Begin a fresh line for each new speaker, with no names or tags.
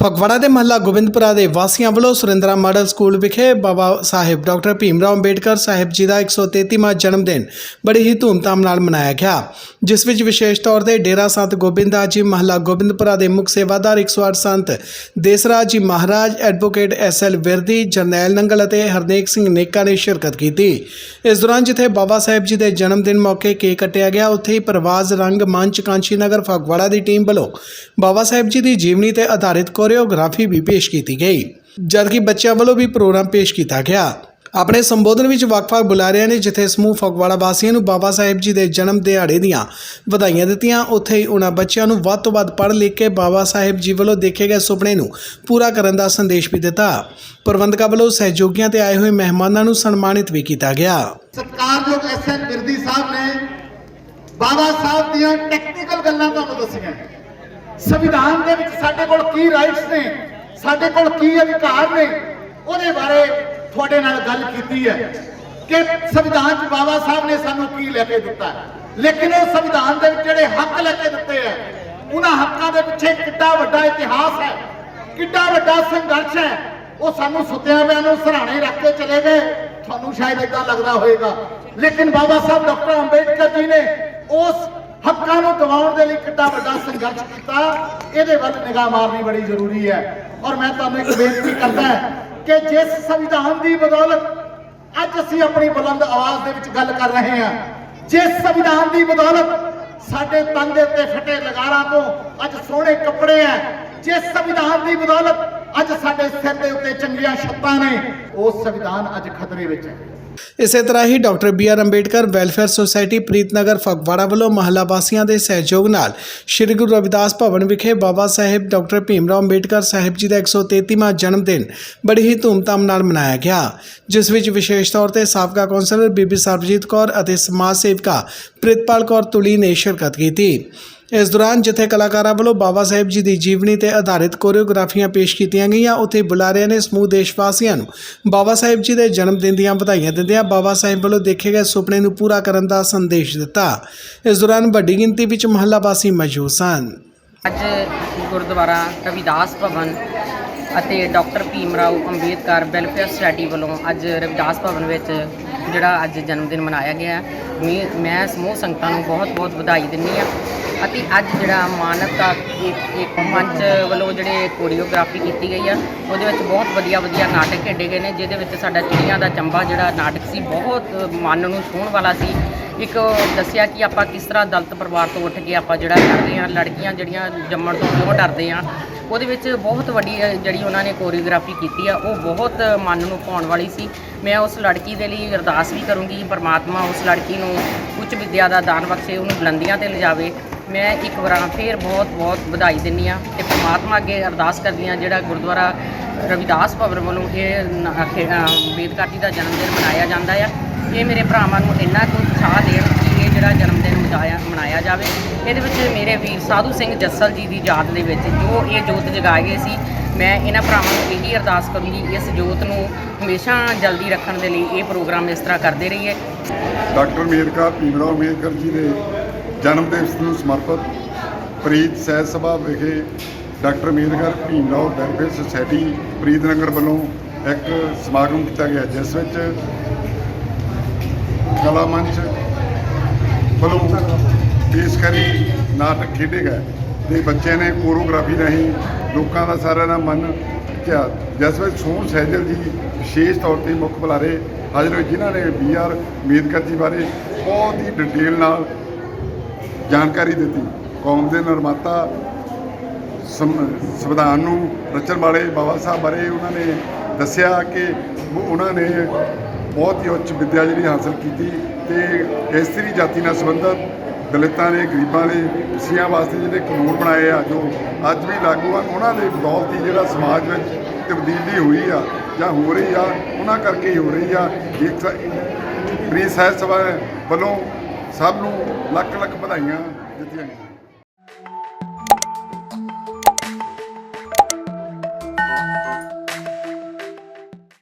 ਫਗਵਾੜਾ ਦੇ ਮਹੱਲਾ ਗੋਬਿੰਦਪੁਰਾ ਦੇ ਵਾਸੀਆਂ ਵੱਲੋਂ ਸੁਰਿੰਦਰਾ ਮਾਡਲ ਸਕੂਲ ਵਿਖੇ ਬਾਬਾ ਸਾਹਿਬ ਡਾਕਟਰ ਭੀਮ ਰਾਓ ਅੰਬੇਡਕਰ ਸਾਹਿਬ ਜੀ ਦਾ 133ਵਾਂ ਜਨਮ ਦਿਨ ਬੜੀ ਹੀ ਧੂਮਧਾਮ ਨਾਲ ਮਨਾਇਆ ਗਿਆ, ਜਿਸ ਵਿੱਚ ਵਿਸ਼ੇਸ਼ ਤੌਰ ਤੇ ਡੇਰਾ ਸੰਤ ਗੋਬਿੰਦਾ ਜੀ, ਮਹੱਲਾ ਗੋਬਿੰਦਪੁਰਾ ਦੇ ਮੁੱਖ ਸੇਵਾਦਾਰ 108 Sant Desraj ji Maharaj, advocate S L Virdi, Jarnail Nangal ਅਤੇ ਹਰਨੇਕ ਸਿੰਘ ਨੇਕਾ ਨੇ ਸ਼ਿਰਕਤ ਕੀਤੀ। ਇਸ ਦੌਰਾਨ ਜਿੱਥੇ ਬਾਬਾ ਸਾਹਿਬ ਜੀ ਦੇ ਜਨਮ ਦਿਨ ਮੌਕੇ ਕੇਕ ਕੱਟਿਆ ਗਿਆ, ਉੱਥੇ ਹੀ ਪ੍ਰਵਾਜ਼ ਰੰਗ ਮੰਚ ਕਾਂਚੀ ਨਗਰ ਫਗਵਾੜਾ ਦੀ ਟੀਮ ਵੱਲੋਂ ਬਾਬਾ ਸਾਹਿਬ ਜੀ ਦੀ ਜੀਵਨੀ ਤੇ ਆਧਾਰਿਤ ਕੋਰੀਓਗ੍ਰਾਫੀ ਵੀ ਪੇਸ਼ ਕੀਤੀ ਗਈ, ਜਦਕਿ ਬੱਚਿਆਂ ਵੱਲੋਂ ਵੀ ਪ੍ਰੋਗਰਾਮ ਪੇਸ਼ ਕੀਤਾ ਗਿਆ। ਆਪਣੇ ਸੰਬੋਧਨ ਵਿੱਚ ਵੱਖ-ਵੱਖ ਬੁਲਾਰਿਆਂ ਨੇ ਜਿੱਥੇ ਸਮੂਹ ਫਗਵਾੜਾ ਵਾਸੀਆਂ ਨੂੰ ਬਾਬਾ ਸਾਹਿਬ ਜੀ ਦੇ ਜਨਮ ਦਿਹਾੜੇ ਦੀਆਂ ਵਧਾਈਆਂ ਦਿੱਤੀਆਂ, ਉੱਥੇ ਹੀ ਉਹਨਾਂ ਬੱਚਿਆਂ ਨੂੰ ਵੱਧ ਤੋਂ ਵੱਧ ਪੜ੍ਹ ਲਿਖ ਕੇ ਬਾਬਾ ਸਾਹਿਬ ਜੀ ਵੱਲੋਂ ਦੇਖੇ ਗਏ ਸੁਪਨੇ ਨੂੰ ਪੂਰਾ ਕਰਨ ਦਾ ਸੰਦੇਸ਼ ਵੀ ਦਿੱਤਾ। ਪ੍ਰਬੰਧਕਾਂ ਵੱਲੋਂ ਸਹਿਯੋਗੀਆਂ ਤੇ ਆਏ ਹੋਏ ਮਹਿਮਾਨਾਂ ਨੂੰ ਸਨਮਾਨਿਤ ਵੀ ਕੀਤਾ ਗਿਆ।
ਸਤਿਕਾਰਯੋਗ ਐਸਐਨ ਬਿਰਦੀ ਸਾਹਿਬ ਨੇ ਬਾਬਾ ਸਾਹਿਬ ਦੀਆਂ ਟੈਕਨੀਕਲ ਗੱਲਾਂ ਤੁਹਾਨੂੰ ਦੱਸੀਆਂ। ਸੰਵਿਧਾਨ ਦੇ ਵਿੱਚ ਸਾਡੇ ਕੋਲ ਕੀ ਰਾਈਟਸ ਨੇ? ਸਾਡੇ ਕੋਲ ਕੀ ਅਧਿਕਾਰ ਨੇ? ਉਹਦੇ ਬਾਰੇ ਤੁਹਾਡੇ ਨਾਲ ਗੱਲ ਕੀਤੀ ਹੈ ਕਿ ਸੰਵਿਧਾਨ 'ਚ ਬਾਬਾ ਸਾਹਿਬ ਨੇ ਸਾਨੂੰ ਕੀ ਲੈ ਕੇ ਦਿੱਤਾ ਲੇਕਿਨ ਉਹ ਸੰਵਿਧਾਨ ਦੇ ਵਿੱਚ ਜਿਹੜੇ ਹੱਕ ਲੈ ਕੇ ਦਿੱਤੇ ਆ ਉਹਨਾਂ ਹੱਕਾਂ ਦੇ ਪਿੱਛੇ ਕਿੱਡਾ ਵੱਡਾ ਇਤਿਹਾਸ ਹੈ, ਕਿੱਡਾ ਵੱਡਾ ਸੰਘਰਸ਼ ਹੈ। ਉਹ ਸਾਨੂੰ ਸੁੱਤਿਆਂ ਪਿਆਂ ਨੂੰ ਸਰਾਣੇ ਰੱਖ ਕੇ ਚਲੇ ਗਏ। ਤੁਹਾਨੂੰ ਸ਼ਾਇਦ ਇਦਾਂ ਲੱਗਦਾ ਹੋਵੇਗਾ। ਲੇਕਿਨ ਬਾਬਾ ਸਾਹਿਬ ਡਾਕਟਰ ਅੰਬੇਡਕਰ ਜੀ ਨੇ ਉਸ ਹੱਕਾਂ ਨੂੰ ਦਿਵਾਉਣ ਦੇ ਲਈ ਕਿੱਡਾ ਵੱਡਾ ਸੰਘਰਸ਼ ਕੀਤਾ। ਇਹਦੇ ਵੱਲ ਨਿਗਾਹ ਮਾਰਨੀ ਬੜੀ ਜ਼ਰੂਰੀ ਹੈ। ਔਰ ਮੈਂ ਤੁਹਾਨੂੰ ਇੱਕ ਬੇਨਤੀ ਕਰਦਾ ਕਿ ਜਿਸ ਸੰਵਿਧਾਨ ਦੀ ਬਦੌਲਤ ਅੱਜ ਅਸੀਂ ਆਪਣੀ ਬੁਲੰਦ ਆਵਾਜ਼ ਦੇ ਵਿੱਚ ਗੱਲ ਕਰ ਰਹੇ ਹਾਂ, ਜਿਸ ਸੰਵਿਧਾਨ ਦੀ ਬਦੌਲਤ ਸਾਡੇ ਤਨ ਦੇ ਉੱਤੇ ਫਟੇ ਲਗਾਰਾਂ ਤੋਂ ਅੱਜ ਸੋਹਣੇ ਕੱਪੜੇ ਆ ਜਿਸ ਸੰਵਿਧਾਨ ਦੀ ਬਦੌਲਤ ਅੱਜ ਸਾਡੇ ਸਿਰ ਦੇ ਉੱਤੇ ਚੰਗੀਆਂ ਛੱਤਾਂ ਨੇ, ਉਹ ਸੰਵਿਧਾਨ ਅੱਜ ਖਤਰੇ ਵਿੱਚ ਹੈ।
ਇਸੇ ਤਰ੍ਹਾਂ ਹੀ doctor B R Ambedkar, welfare society, Preetnagar, Phagwara ਵੱਲੋਂ ਮਹੱਲਾ ਵਾਸੀਆਂ ਦੇ ਸਹਿਯੋਗ ਨਾਲ ਸ੍ਰੀ ਗੁਰੂ ਰਵਿਦਾਸ ਭਵਨ ਵਿਖੇ ਬਾਬਾ ਸਾਹਿਬ ਡਾਕਟਰ ਭੀਮਰਾਓ ਅੰਬੇਡਕਰ ਸਾਹਿਬ ਜੀ ਦਾ 133ਵਾਂ ਜਨਮ ਦਿਨ ਬੜੀ ਹੀ ਧੂਮਧਾਮ ਨਾਲ ਮਨਾਇਆ ਗਿਆ, ਜਿਸ ਵਿੱਚ ਵਿਸ਼ੇਸ਼ ਤੌਰ ਤੇ ਸਾਬਕਾ ਕੌਂਸਲਰ ਬੀਬੀ ਸਰਬਜੀਤ ਕੌਰ ਅਤੇ ਸਮਾਜ ਸੇਵਿਕਾ ਪ੍ਰਿਤਪਾਲ ਕੌਰ ਤੁਲੀ ਨੇ ਸ਼ਿਰਕਤ ਕੀਤੀ। ਇਸ ਦੌਰਾਨ ਜਿੱਥੇ ਕਲਾਕਾਰਾਂ ਵੱਲੋਂ ਬਾਬਾ ਸਾਹਿਬ ਜੀ ਦੀ ਜੀਵਨੀ ਤੇ ਆਧਾਰਿਤ ਕੋਰੀਓਗ੍ਰਾਫੀਆਂ ਪੇਸ਼ ਕੀਤੀਆਂ ਗਈਆਂ, ਉੱਥੇ ਬੁਲਾਰਿਆਂ ਨੇ ਸਮੂਹ ਦੇਸ਼ ਵਾਸੀਆਂ ਨੂੰ ਬਾਬਾ ਸਾਹਿਬ ਜੀ ਦੇ ਜਨਮ ਦਿਨ ਦੀਆਂ ਵਧਾਈਆਂ ਦਿੰਦਿਆਂ ਬਾਬਾ ਸਾਹਿਬ ਵੱਲੋਂ ਦੇਖੇ ਗਏ ਸੁਪਨੇ ਨੂੰ ਪੂਰਾ ਕਰਨ ਦਾ ਸੰਦੇਸ਼ ਦਿੱਤਾ। ਇਸ ਦੌਰਾਨ ਵੱਡੀ ਗਿਣਤੀ ਵਿੱਚ ਮਹੱਲਾ ਵਾਸੀ ਮੌਜੂਦ ਸਨ।
ਅੱਜ ਗੁਰਦੁਆਰਾ ਰਵਿਦਾਸ ਭਵਨ ਅਤੇ doctor Bhim Rao Ambedkar welfare society ਵੱਲੋਂ ਅੱਜ ਰਵਿਦਾਸ ਭਵਨ ਵਿੱਚ ਜਿਹੜਾ ਅੱਜ ਜਨਮ ਦਿਨ ਮਨਾਇਆ ਗਿਆ ਹੈ। ਮੈਂ- ਮੈਂ ਸਮੂਹ ਸੰਗਤਾਂ ਨੂੰ ਬਹੁਤ-ਬਹੁਤ ਵਧਾਈ ਦਿੰਦੀ ਹਾਂ। ਅਤੇ ਅੱਜ ਜਿਹੜਾ ਮਾਨਵਤਾ ਇੱਕ ਮੰਚ ਵੱਲੋਂ ਜਿਹੜੇ ਕੋਰੀਓਗ੍ਰਾਫੀ ਕੀਤੀ ਗਈ ਆ, ਉਹਦੇ ਵਿੱਚ ਬਹੁਤ ਵਧੀਆ ਵਧੀਆ ਨਾਟਕ ਖੇਡੇ ਗਏ ਨੇ, ਜਿਹਦੇ ਵਿੱਚ ਸਾਡਾ ਚਿੜੀਆਂ ਦਾ ਚੰਬਾ ਜਿਹੜਾ ਨਾਟਕ ਸੀ, ਬਹੁਤ ਮਨ ਨੂੰ ਛੂਹਣ ਵਾਲਾ ਸੀ। ਇੱਕ ਦੱਸਿਆ ਕਿ ਆਪਾਂ ਕਿਸ ਤਰ੍ਹਾਂ ਦਲਤ ਪਰਿਵਾਰ ਤੋਂ ਉੱਠ ਕੇ ਆਪਾਂ ਜਿਹੜਾ ਕਰਦੇ ਹਾਂ, ਲੜਕੀਆਂ ਜਿਹੜੀਆਂ ਜੰਮਣ ਤੋਂ ਕਿਉਂ ਡਰਦੇ ਆ ਉਹਦੇ ਵਿੱਚ ਬਹੁਤ ਵੱਡੀ ਜਿਹੜੀ ਉਹਨਾਂ ਨੇ ਕੋਰੀਓਗ੍ਰਾਫੀ ਕੀਤੀ ਆ, ਉਹ ਬਹੁਤ ਮਨ ਨੂੰ ਭਾਉਣ ਵਾਲੀ ਸੀ। ਮੈਂ ਉਸ ਲੜਕੀ ਦੇ ਲਈ ਅਰਦਾਸ ਵੀ ਕਰੂੰਗੀ ਪਰਮਾਤਮਾ ਉਸ ਲੜਕੀ ਨੂੰ ਉੱਚ ਵਿੱਦਿਆ ਦਾ ਦਾਨ ਬਖਸ਼ੇ, ਉਹਨੂੰ ਬੁਲੰਦੀਆਂ ਤੇ ਲਿਜਾਵੇ। ਮੈਂ ਇੱਕ ਵਾਰਾਂ ਫੇਰ ਬਹੁਤ ਬਹੁਤ ਵਧਾਈ ਦਿੰਦੀ ਆ ਤੇ ਪਰਮਾਤਮਾ ਅੱਗੇ ਅਰਦਾਸ ਕਰਦੀ ਹਾਂ ਜਿਹੜਾ ਗੁਰਦੁਆਰਾ ਰਵਿਦਾਸ ਭਵਨ ਵੱਲੋਂ ਇਹ ਨ- ਅੰਬੇਦਕਰ ਜੀ ਦਾ ਜਨਮ ਦਿਨ ਮਨਾਇਆ ਜਾਂਦਾ ਆ। ਇਹ ਮੇਰੇ ਭਰਾਵਾਂ ਨੂੰ ਇੰਨਾ ਕੁ ਉਤਸ਼ਾਹ ਦੇਣ ਕਿ ਇਹ ਜਿਹੜਾ ਜਨਮ ਦਿਨ ਮਨਾਇਆ ਮਨਾਇਆ ਜਾਵੇ। ਇਹਦੇ ਵਿੱਚ ਮੇਰੇ ਵੀਰ ਸਾਧੂ ਸਿੰਘ ਜੱਸਲ ਜੀ ਦੀ ਯਾਦ ਦੇ ਵਿੱਚ ਜੋ ਇਹ ਜੋਤ ਜਗਾਏ ਗਏ ਸੀ, ਮੈਂ ਇਹਨਾਂ ਭਰਾਵਾਂ ਨੂੰ ਇਹੀ ਅਰਦਾਸ ਕਰੂੰਗੀ ਇਸ ਜੋਤ ਨੂੰ ਹਮੇਸ਼ਾ ਜਲਦੀ ਰੱਖਣ ਦੇ ਲਈ ਇਹ ਪ੍ਰੋਗਰਾਮ ਇਸ ਤਰ੍ਹਾਂ ਕਰਦੇ ਰਹੀਏ।
ਡਾਕਟਰ ਅੰਬੇਦਕਰ ਭੀਮਰਾਓ ਅੰਬੇਦਕਰ ਜੀ ਦੇ ਜਨਮ ਦਿਵਸ ਨੂੰ ਸਮਰਪਿਤ ਪ੍ਰੀਤ ਸਹਿਤ ਸਭਾ ਵਿਖੇ doctor Ambedkar Bhimrao welfare society Preetnagar ਵੱਲੋਂ ਇੱਕ ਸਮਾਗਮ ਕੀਤਾ ਗਿਆ, ਜਿਸ ਵਿੱਚ ਕਲਾ ਮੰਚ ਵੱਲੋਂ ਪੇਸ਼ਕਾਰੀ ਨਾਟਕ ਖੇਡੇ ਗਏ ਤੇ ਬੱਚਿਆਂ ਨੇ ਕੋਰੀਓਗ੍ਰਾਫੀ ਰਾਹੀਂ ਲੋਕਾਂ ਦਾ ਸਾਰਿਆਂ ਦਾ ਮਨ ਖਿੱਚਿਆ ਜਿਸ ਵਿੱਚ ਸੋਹਣ ਸਹਿਜਲ ਜੀ ਵਿਸ਼ੇਸ਼ ਤੌਰ ਤੇ ਮੁੱਖ ਬੁਲਾਰੇ ਹਾਜ਼ਰ ਹੋਏ, ਜਿਨ੍ਹਾਂ ਨੇ ਬੀ ਆਰ ਅੰਬੇਦਕਰ ਜੀ ਬਾਰੇ ਬਹੁਤ ਹੀ ਡਿਟੇਲ ਨਾਲ ਜਾਣਕਾਰੀ ਦਿੱਤੀ। ਕੌਮ ਦੇ ਨਿਰਮਾਤਾ ਸੰ- ਸੰਵਿਧਾਨ ਨੂੰ ਰਚਣ ਵਾਲੇ ਬਾਬਾ ਸਾਹਿਬ ਬਾਰੇ ਉਹਨਾਂ ਨੇ ਦੱਸਿਆ ਕਿ ਉਹਨਾਂ ਨੇ ਬਹੁਤ ਹੀ ਉੱਚ ਵਿੱਦਿਆ ਜਿਹੜੀ ਹਾਸਲ ਕੀਤੀ ਤੇ ਇਸਤਰੀ ਜਾਤੀ ਨਾਲ ਸੰਬੰਧਿਤ ਦਲਿਤਾਂ ਨੇ, ਗਰੀਬਾਂ ਨੇ ਸਿਆਂ ਵਾਸਤੇ ਜਿਹੜੇ ਕਾਨੂੰਨ ਬਣਾਏ ਆ, ਜੋ ਅੱਜ ਵੀ ਲਾਗੂ ਆ, ਉਹਨਾਂ ਦੇ ਬਦੌਲਤ ਹੀ ਜਿਹੜਾ ਸਮਾਜ ਵਿੱਚ ਤਬਦੀਲੀ ਹੋਈ ਆ, ਜਾਂ ਹੋ ਰਹੀ ਆ, ਉਹਨਾਂ ਕਰਕੇ ਹੀ ਹੋ ਰਹੀ ਆ। ਇੱਕ ਪ੍ਰੀ ਸਾਹਿਬ ਸਭਾ ਵੱਲੋਂ ਸਭ ਨੂੰ ਲੱਖ ਲੱਖ ਵਧਾਈਆਂ ਦਿੱਤੀਆਂ ਗਈਆਂ।